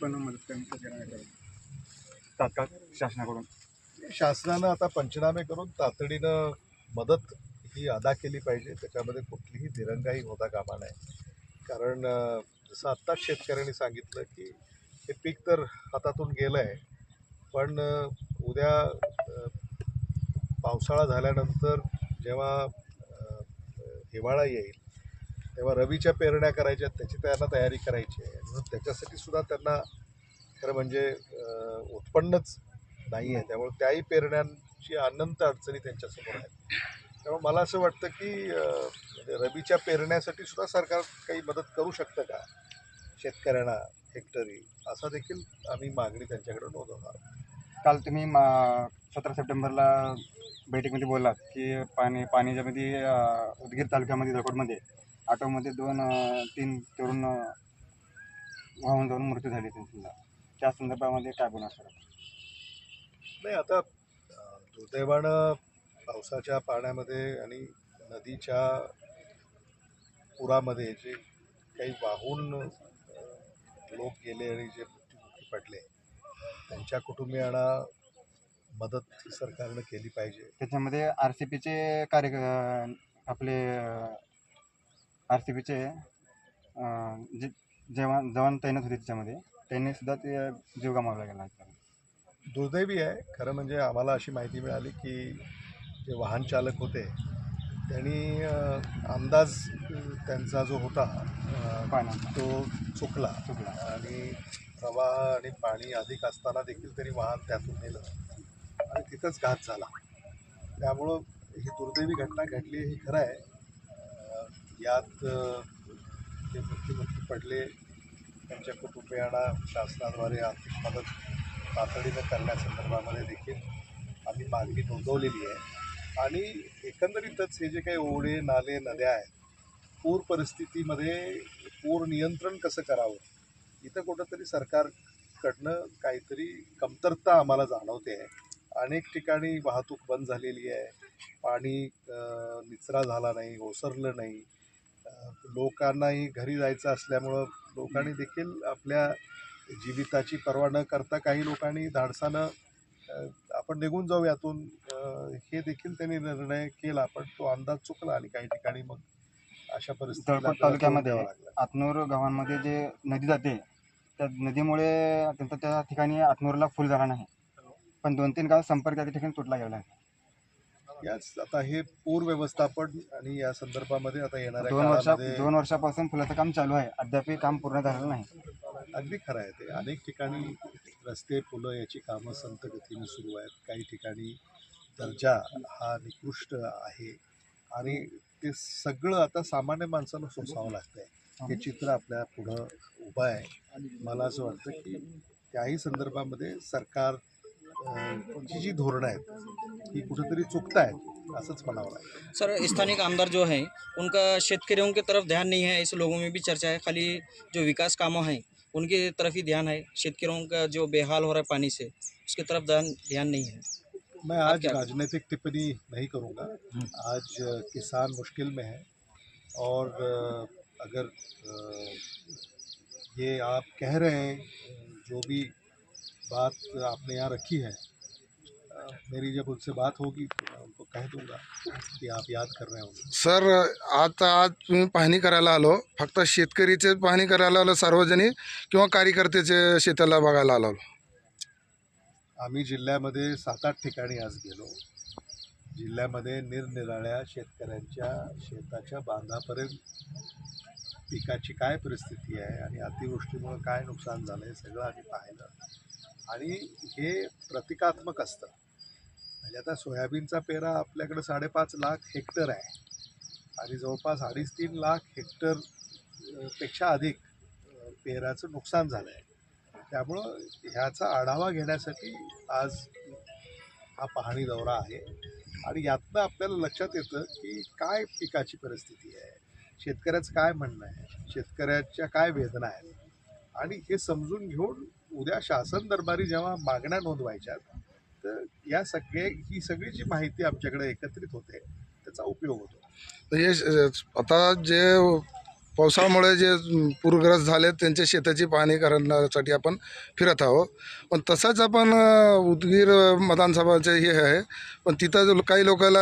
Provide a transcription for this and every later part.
आपण मदत करण्याचा तात्काळ शासनाकडून. शासनानं आता पंचनामे करून तातडीनं मदत ही अदा केली पाहिजे. त्याच्यामध्ये कुठलीही दिरंगाई होता कामा नये. कारण जसं आत्ताच शेतकऱ्यांनी सांगितलं की हे पीक तर हातातून गेलं आहे पण उद्या पावसाळा झाल्यानंतर जेव्हा हिवाळा येईल तेव्हा रवीच्या पेरण्या करायच्या आहेत, त्याची त्यांना तयारी करायची आहे. म्हणून त्याच्यासाठी सुद्धा त्यांना खरं म्हणजे उत्पन्नच नाही आहे. त्यामुळे त्याही पेरण्यांची अनंत अडचणी त्यांच्यासमोर आहेत. त्यामुळे मला असं वाटतं की म्हणजे रवीच्या म्हणजे पेरण्यासाठी सुद्धा सरकार काही मदत करू शकतं का? शेतकऱ्यांना हेक्टरी असा देखील आम्ही मागणी त्यांच्याकडे नोंदवणार काल तुम्ही मा- सतरा सप्टेंबरला बैठकीमध्ये बोललात की पाणी पाणी ज्यामध्ये उदगीर तालुक्यामध्ये दकोडमध्ये ऑटोमध्ये दोन तीन तरुण वाहून जाऊन मृत्यू झाले त्यांचा त्या संदर्भामध्ये काय बोलणार सर? नाही आता दुर्दैवानं पावसाच्या पाण्यामध्ये आणि नदीच्या पुरामध्ये जे काही वाहून लोक गेले आणि जे मृत्युमुखी पडले त्यांच्या कुटुंबियांना मदत सरकारनं केली पाहिजे. त्याच्यामध्ये आर सी पीचे कार्य आपले आर सी पीचे जे जवान जवान तैनात होते त्याच्यामध्ये त्यांनी सुद्धा ते जीव गमावला गेला दुर्दैवी आहे. खरं म्हणजे आम्हाला अशी माहिती मिळाली की जे वाहन चालक होते त्यांनी अंदाज त्यांचा जो होता पाण्याचा. तो चुकला. चुकला. आणि प्रवाह आणि पाणी अधिक असताना देखील त्यांनी वाहन त्यातून नेलं. आणि तिथंच घात झाला. त्यामुळं ही दुर्दैवी घटना घडली हे खरं आहे. यात ते जे पडले त्यांच्या कुटुंबियांना शासनाद्वारे आर्थिक मदत तातडीनं करण्यासंदर्भामध्ये देखील आम्ही मागणी नोंदवलेली आहे. आणि एकंदरीतच हे जे काही ओढे नाले नद्या आहेत पूर परिस्थितीमध्ये पूर नियंत्रण कसं करावं? इथं कुठंतरी सरकारकडनं काहीतरी कमतरता आम्हाला जाणवते आहे. अनेक ठिकाणी वाहतूक बंद झालेली आहे. पाणी निचरा झाला नाही ओसरलं नाही. लोकांनाही घरी जायचं असल्यामुळं लोकांनी देखील आपल्या जीविताची पर्वा न करता काही लोकांनी धाडसानं आपण निघून जाऊ यातून. हे देखील त्यांनी निर्णय केला पण तो अंदाज चुकला आणि काही ठिकाणी मग अशा तोंड तालुक्यामध्ये. आतनूर गावांमध्ये जे नदी जाते त्या नदीमुळे त्यांचा त्या ठिकाणी आतनूरला फुल झाला नाही. पण दोन तीन गाव संपर्क त्या ठिकाणी तुटला गेला आहे. याच आता हे पूर व्यवस्थापन आणि या संदर्भामध्ये आता येणाऱ्या दोन वर्षा काळामध्ये दोन वर्षापासून फुलाचं काम चालू आहे. अद्याप काम पूर्ण झालेलं नाही. अगदी खरं आहे ते. अनेक ठिकाणी रस्ते पुलं याची कामं संत गतीने सुरू आहेत. काही ठिकाणी दर्जा हा निकृष्ट आहे. आणि ते सगळं आता सामान्य माणसाला सोसावं लागतंय. हे चित्र आपल्या पुढं उभं आहे. मला असं वाटतं की त्याही संदर्भामध्ये सरकार अं, ची जी धोरणं आहेत ही कुठेतरी चुकतायत असंच म्हणावं लागेल. सर स्थानिक आमदार जो हैं उनका शेतकरियों की तरफ़ ध्यान नहीं है ऐसे लोगों में भी चर्चा है खाली जो विकास कामों हैं उनकी तरफ़ ही ध्यान है शेतकरियों का जो बेहाल हो रहा है पानी से उसकी तरफ़ ध्यान ध्यान नहीं है। मैं आज राजनीतिक टिप्पणी नहीं करूँगा आज किसान मुश्किल में है और अगर ये आप कह रहे हैं जो भी बात आपने यहाँ रखी है। मेरी जब उनसे बात होगी तो मैं उनको कह दूंगा कि आप याद कर रहे होंगे। सर आता आज तुम्ही पाहणी करायला आलो फक्त शेतकरीचे पाहणी करायला आलो सार्वजनिक किंवा कार्यकर्त्याचे शेताला बघायला आलो? आम्ही जिल्ह्यामध्ये सात आठ ठिकाणी आज गेलो. जिल्ह्यामध्ये निरनिराळ्या शेतकऱ्यांच्या शेताच्या बांधापर्यंत पिकाची काय परिस्थिती आहे आणि अतिवृष्टीमुळं काय नुकसान झालं आहे सगळं आम्ही पाहिलं. आणि हे प्रतिकात्मक असतं. म्हणजे आता सोयाबीनचा पेरा आपल्याकडे साडेपाच लाख हेक्टर आहे. आणि जवळपास अडीच तीन लाख हेक्टरपेक्षा अधिक पेराचं नुकसान झालं आहे त्यामुळं ह्याचा आढावा घेण्यासाठी आज हा पाहणी दौरा आहे. आणि यातनं आपल्याला लक्षात येतं की काय पिकाची परिस्थिती आहे? शेतकऱ्याचं काय म्हणणं आहे? शेतकऱ्याच्या काय वेदना आहेत? आणि हे समजून घेऊन उद्या शासन दरबारी जेव्हा मागण्या नोंदवायच्या तर या सगळे ही सगळी जी माहिती आमच्याकडे एकत्रित होते त्याचा उपयोग होतो. हे आता जे पावसामुळे जे पूरग्रस्त झाले त्यांच्या शेताची पाहणी करण्यासाठी आपण फिरत आहोत. पण तसंच आपण उदगीर मतदानसभाचे हे आहे पण तिथं काही लोकांना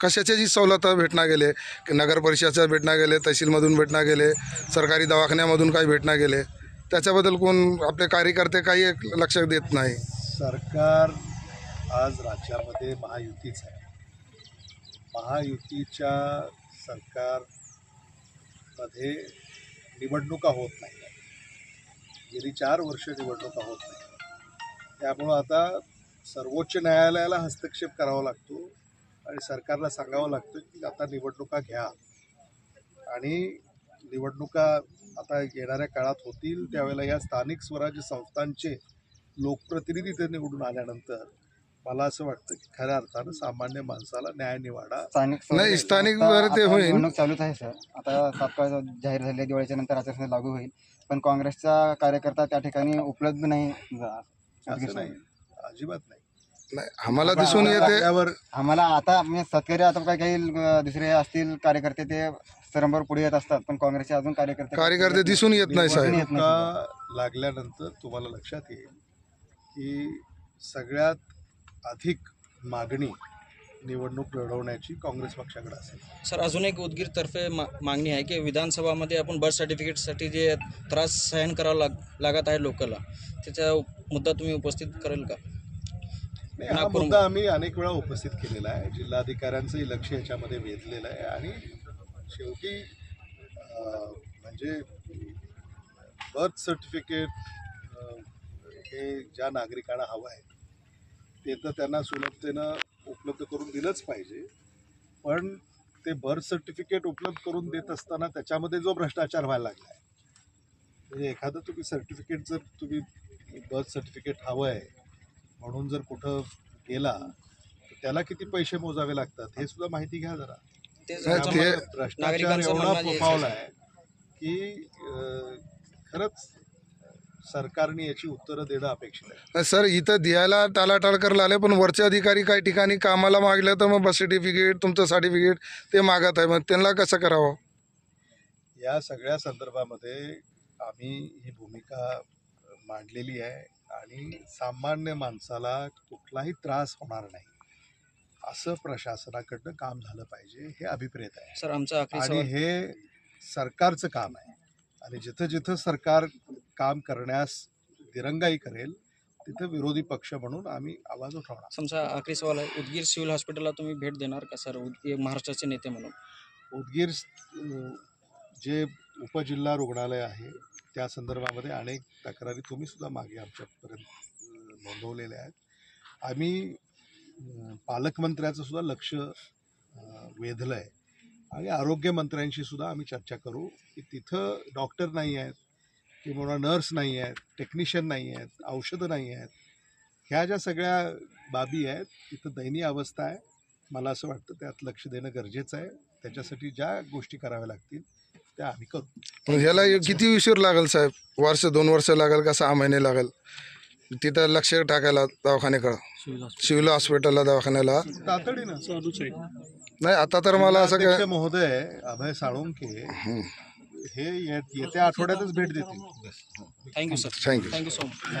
कशाच्याही सवलतं भेटणार गेले की नगर परिषदच्या भेटणार गेले तहसीलमधून भेटणार गेले सरकारी दवाखान्यामधून काही भेटणार गेले त्याच्याबद्दल कोण आपले कार्यकर्ते काही एक लक्ष देत नाही. सरकार आज राज्यामध्ये महायुतीच आहे. महायुतीच्या सरकारमध्ये निवडणुका होत नाही. गेली चार वर्ष निवडणुका होत नाही. त्यामुळं आता सर्वोच्च न्यायालयाला हस्तक्षेप करावा लागतो आणि सरकारला सांगावं लागतं की आता निवडणुका घ्या. आणि निवडणुका आता येणाऱ्या काळात होतील त्यावेळेला या स्थानिक स्वराज्य संस्थांचे लोकप्रतिनिधी ते निवडून आल्यानंतर मला असं वाटतं की खऱ्या अर्थानं सामान्य माणसाला न्याय निवाडा स्थानिक स्थानिक ते होईल. निवडणूक चालूच आहे सर. आता तात्काळ जाहीर झाले दिवाळीच्या नंतर आचारसंहिता लागू होईल पण काँग्रेसचा कार्यकर्ता त्या ठिकाणी उपलब्ध नाही. असं नाही. अजिबात नाही. नाही आम्हाला दिसून येते. त्यावर आम्हाला आता म्हणजे शेतकरी आता काही काही अं, दुसरे असतील कार्यकर्ते ते सरंबर पुढे येत असतात पण काँग्रेसचे अजून कार्यकर्ते कार्यकर्ते दिसून येत नाही साहेब. येत नाही. निवडणुका लागल्यानंतर तुम्हाला लक्षात येईल की सगळ्यात अधिक मागणी निवडणूक लढवण्याची काँग्रेस पक्षाकडे असेल. सर अजून एक उदगीरतर्फे मा मागणी आहे की विधानसभामध्ये आपण बर्थ सर्टिफिकेटसाठी जे त्रास सहन करावा लाग लागत आहे लोकांना त्याचा मुद्दा तुम्ही उपस्थित करेल का? नाही, हा मुद्दा आम्ही अनेक वेळा उपस्थित केलेला आहे. जिल्हाधिकाऱ्यांचंही लक्ष याच्यामध्ये वेधलेलं आहे. आणि शेवटी म्हणजे बर्थ सर्टिफिकेट हे ज्या नागरिकांना हवं आहे ते तर त्यांना सुलभतेनं उपलब्ध करून दिलंच पाहिजे. पण ते बर्थ सर्टिफिकेट उपलब्ध करून देत असताना त्याच्यामध्ये जो भ्रष्टाचार व्हायला लागला आहे. म्हणजे एखादं तुम्ही सर्टिफिकेट जर तुम्ही बर्थ सर्टिफिकेट हवं आहे म्हणून जर कुठं गेला तर त्याला किती पैसे मोजावे लागतात हे सुद्धा माहिती घ्या जरा. भ्रष्टाचार एवढा फोफावला आहे- की खरंच सरकारने याची उत्तरं देणं अपेक्षित आहे. सर इथं द्यायला टाळाटाळ करायला आले पण वरचे अधिकारी काही ठिकाणी कामाला मागले तर मग बस सर्टिफिकेट तुमचं सर्टिफिकेट ते मागत आहे. मग त्यांना कसं करावं? या सगळ्या संदर्भामध्ये आम्ही ही भूमिका मांडलेली आहे. आणि सामान्य माणसाला कुठलाही त्रास होणार नाही. असं प्रशासनाकडनं काम झालं पाहिजे हे अभिप्रेत आहे. सर आमचा आखरी आणि हे सरकारचं काम आहे. आणि जिथं जिथं सरकार काम करण्यास दिरंगाई करेल तिथं विरोधी पक्ष म्हणून आम्ही आवाज उठवणार. समजा आखरी सवाल आहे उदगीर सिव्हिल हॉस्पिटलला तुम्ही भेट देणार का सर? उद- महाराष्ट्राचे नेते म्हणून. उदगीर जे उपजिल्हा रुग्णालय आहे त्या संदर्भामध्ये अनेक तक्रारी तुम्हीसुद्धा मागे आमच्यापर्यंत नोंदवलेल्या आहेत. आम्ही पालकमंत्र्याचंसुद्धा पालकमंत्र्याचं सुद्धा लक्ष वेधलं आहे आणि आरोग्यमंत्र्यांशी सुद्धा आम्ही चर्चा करू की तिथं डॉक्टर नाही आहेत किंवा नर्स नाही आहेत टेक्निशियन नाही आहेत औषधं नाही आहेत. ह्या ज्या सगळ्या बाबी आहेत तिथं दयनीय अवस्था आहे. मला असं वाटतं त्यात लक्ष देणं गरजेचं आहे. त्याच्यासाठी ज्या गोष्टी कराव्या लागतील त्या आम्ही करू मग ह्याला किती उशीर लागेल साहेब? वर्ष दोन वर्ष लागेल का सहा महिने लागेल? तिथं लक्ष टाकायला दवाखान्याकडं. सिव्हिल हॉस्पिटलला दवाखान्याला. तातडीनं. नाही आता तर मला असं काय महोदय अभय साळुंके हं, ये- येत्या आठवड्यातच भेट देतील. Thank you sir thank you thank you so much